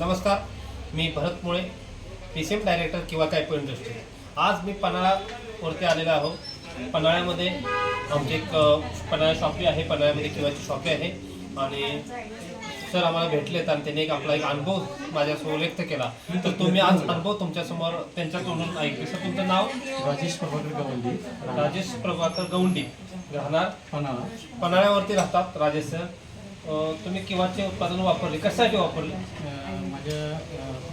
नमस्कार मी Bharat Mule P C M director किंवा typo industry आज मी पन्हाळावरती आलेलो आहो पन्हाळ्यामध्ये आमची एक पन्हाळा शॉपी आहे. पन्हाळ्यामध्ये किंवाची शॉपी आहे. आणि सर आम्हाला भेटलेत आणि त्यांनी एक आपला एक अनुभव माझ्यासमोर व्यक्त केला. तर तुम्ही आज अनुभव तुमच्यासमोर त्यांच्या तोंडून ऐकले. सर तुमचं नाव? राजेश प्रभाकर गवंडी. राजेश प्रभाकर गौंडी राहणार? पन्हाळा. पन्हाळ्यावरती राहतात राजेश सर. तुम्ही किंवाचे उत्पादन वापरले कशासाठी वापरले? माझ्या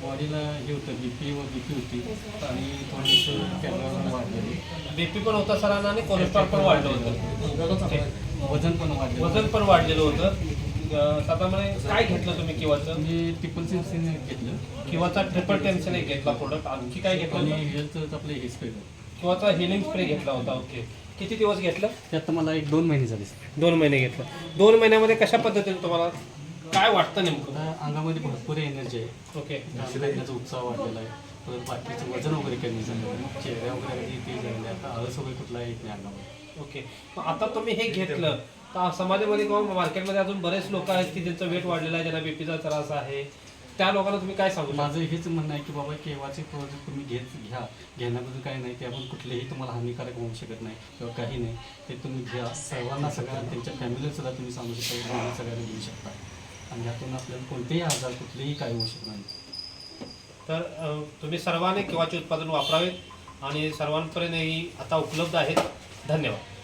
बॉडीला हे होतं बी पी व बी पी होती. आणि कॅलरी वाढलेली. बीपी पण होता सरांना आणि कोलेस्ट्रॉल पण वाढलं होतं. वजन पण वाढलेलं वजन पण वाढलेलं होतं. अं, साधारणपणे काय घेतलं तुम्ही किंवाचं? मी ट्रिपल सिन्सिन घेतलं. किंवाचा ट्रिपल टेन्शन एक घेतला प्रोडक्ट आणखी काय घेतलं? हेल्थचं आपलं हे स्प्रे किंवाचा हिलिंग स्प्रे घेतला होता ओके किती दिवस घेतलं? त्यात मला एक दोन महिने झाले. दोन महिने घेतलं. दोन महिन्यामध्ये कशा पद्धतीने तुम्हाला काय वाटतं नेमकं? आता अंगामध्ये भरपूर एनर्जी आहे. ओके. करण्याचा उत्साह वाढलेला आहे. परत बाकीचं वजन वगैरे कमी झालं. चेहऱ्या वगैरे ते झाले. आता आळस वगैरे कुठला येत नाही अंगामध्ये. ओके. मग आता तुम्ही हे घेतलं. तर समाजामध्ये किंवा मार्केटमध्ये अजून बरेच लोक आहेत की ज्यांचं वेट वाढलेलं आहे ज्यांना बीपीचा त्रास आहे त्या लोकांना तुम्ही काय सांगू? माझं हेच म्हणणं आहे की बाबा केव्हाचे प्रोडक्ट तुम्ही घेत घ्या. घेण्याबद्दल काही नाही त्याबद्दल कुठलेही तुम्हाला हानिकारक होऊ शकत नाही किंवा काही नाही. ते तुम्ही घ्या. सर्वांना सगळ्यांना त्यांच्या फॅमिलीला सुद्धा तुम्ही सांगू शकता सगळ्यांना घेऊ शकता. आणि यातून आपल्याला कोणतेही आजार कुठलेही काय होऊ शकत नाही. तर तुम्ही सर्वांनी किंवाचे उत्पादन वापरावेत आणि सर्वांपर्यंत ही आता उपलब्ध आहेत. धन्यवाद.